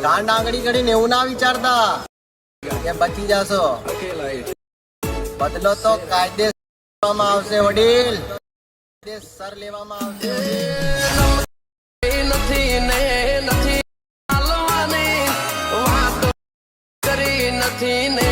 કાંડ આંગળી કરીને એવું ના વિચારતા. કે બચી જશો. બદલો તો કાયદે લેવામાં આવશે, વડીલ. સર લેવામાં આવશે. નથી ને નથી હાલવાની વાતો કરી નથી ને